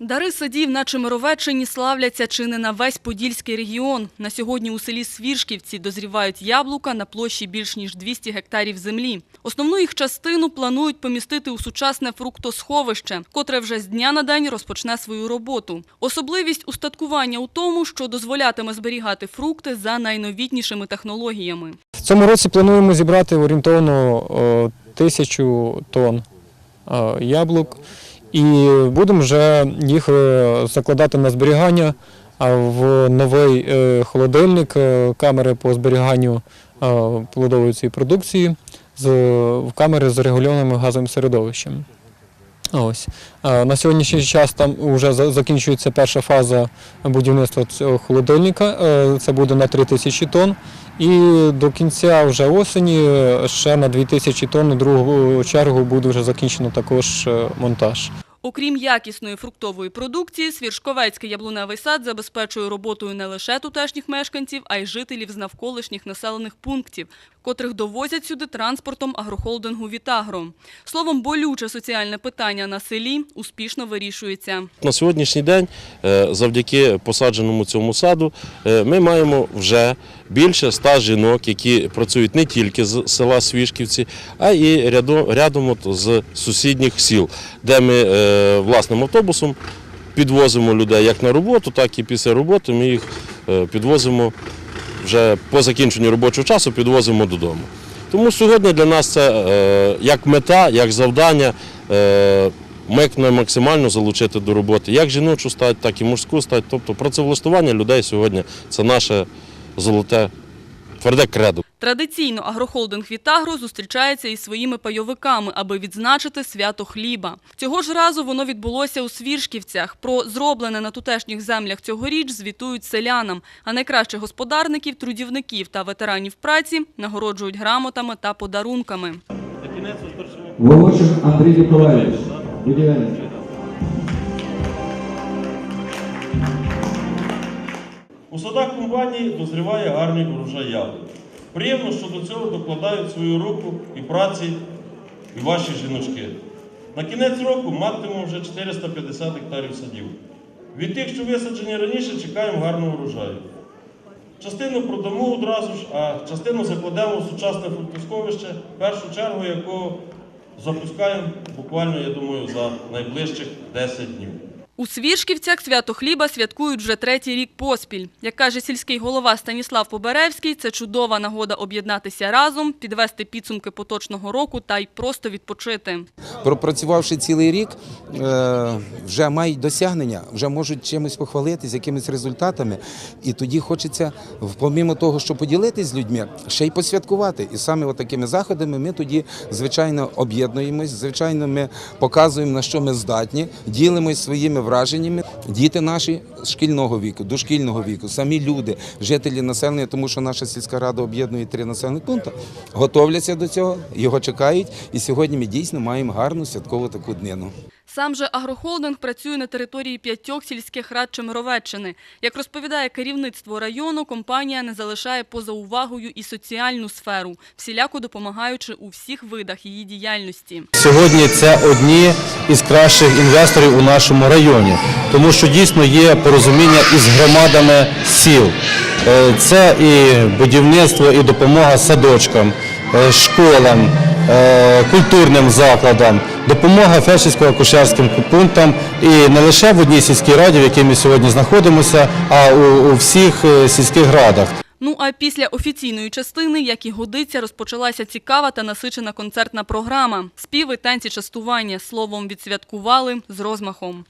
Дари садів на Чемеровеччині славляться чи не на весь Подільський регіон. На сьогодні у селі Свіршківці дозрівають яблука на площі більш ніж 200 гектарів землі. Основну їх частину планують помістити у сучасне фруктосховище, котре вже з дня на день розпочне свою роботу. Особливість устаткування у тому, що дозволятиме зберігати фрукти за найновітнішими технологіями. В цьому році плануємо зібрати орієнтовно тисячу тонн е, яблук і будемо вже їх е, закладати на зберігання в новий е, холодильник, е, камери по зберіганню плодової цієї продукції в камери з регульованим газовим середовищем. Ось Е, на сьогоднішній час там вже закінчується перша фаза будівництва цього холодильника. Е, Це буде на 3 тисячі тонн. І до кінця вже осені е, ще на 2 тисячі тонн, у другу чергу буде вже закінчено також монтаж. Окрім якісної фруктової продукції, Свіршковецький яблуневий сад забезпечує роботою не лише тутешніх мешканців, а й жителів з навколишніх населених пунктів, котрих довозять сюди транспортом агрохолдингу «Вітагро». Словом, болюче соціальне питання на селі успішно вирішується. На сьогоднішній день, е, завдяки посадженому цьому саду, е, ми маємо вже більше ста жінок, які працюють не тільки з села Свішківці, а і рядом, рядом от з сусідніх сіл, де ми е, власним автобусом підвозимо людей як на роботу, так і після роботи ми їх е, підвозимо вже по закінченню робочого часу, підвозимо додому. Тому сьогодні для нас це е, як мета, як завдання. Е, максимально залучити до роботи як жіночу стать, так і мужську стать. Тобто працевлаштування людей сьогодні це наше золоте тверде кредо. Традиційно агрохолдинг «Вітагро» зустрічається із своїми пайовиками, аби відзначити свято хліба. Цього ж разу воно відбулося у Свіршківцях. Про зроблене на тутешніх землях цьогоріч звітують селянам, а найкращих господарників, трудівників та ветеранів праці нагороджують грамотами та подарунками. Волошин Андрій Миколаївич, будівельник. У садах компанії дозріває гарний урожай яблук. Приємно, що до цього докладають свою руку і праці і ваші жіночки. На кінець року матимемо вже 450 гектарів садів. Від тих, що висаджені раніше, чекаємо гарного урожаю. Частину продамо одразу ж, а частину закладемо в сучасне фруктосховище, в першу чергу якого запускаємо буквально, я думаю, за найближчих 10 днів. У Свіршківцях свято хліба святкують вже третій рік поспіль. Як каже сільський голова Станіслав Поберевський, це чудова нагода об'єднатися разом, підвести підсумки поточного року та й просто відпочити. пропрацювавши цілий рік, е, вже мають досягнення, вже можуть чимось похвалитись, якимись результатами. І тоді хочеться, помімо того, що поділитись з людьми, ще й посвяткувати. І саме такими заходами ми тоді, звичайно, об'єднуємось, звичайно, ми показуємо, на що ми здатні, ділимось своїми враженнями. Діти наші шкільного віку, дошкільного віку, самі люди, жителі населення, тому що наша сільська рада об'єднує три населені пункти, готовляться до цього, його чекають. І сьогодні ми дійсно маємо гарну святкову таку днину. Сам же агрохолдинг працює на території п'ятьох сільських рад Чемеровеччини. Як розповідає керівництво району, компанія не залишає поза увагою і соціальну сферу, всіляко допомагаючи у всіх видах її діяльності. Сьогодні це одні із кращих інвесторів у нашому районі, тому що дійсно є порозуміння із громадами сіл. Е, Це і будівництво, і допомога садочкам, е, школам, культурним закладам, допомога фельдшерсько-акушерським пунктам і не лише в одній сільській раді, в якій ми сьогодні знаходимося, а у, у всіх е, сільських радах. Ну а після офіційної частини, як і годиться, розпочалася цікава та насичена концертна програма. Співи, танці, частування. Словом, відсвяткували з розмахом.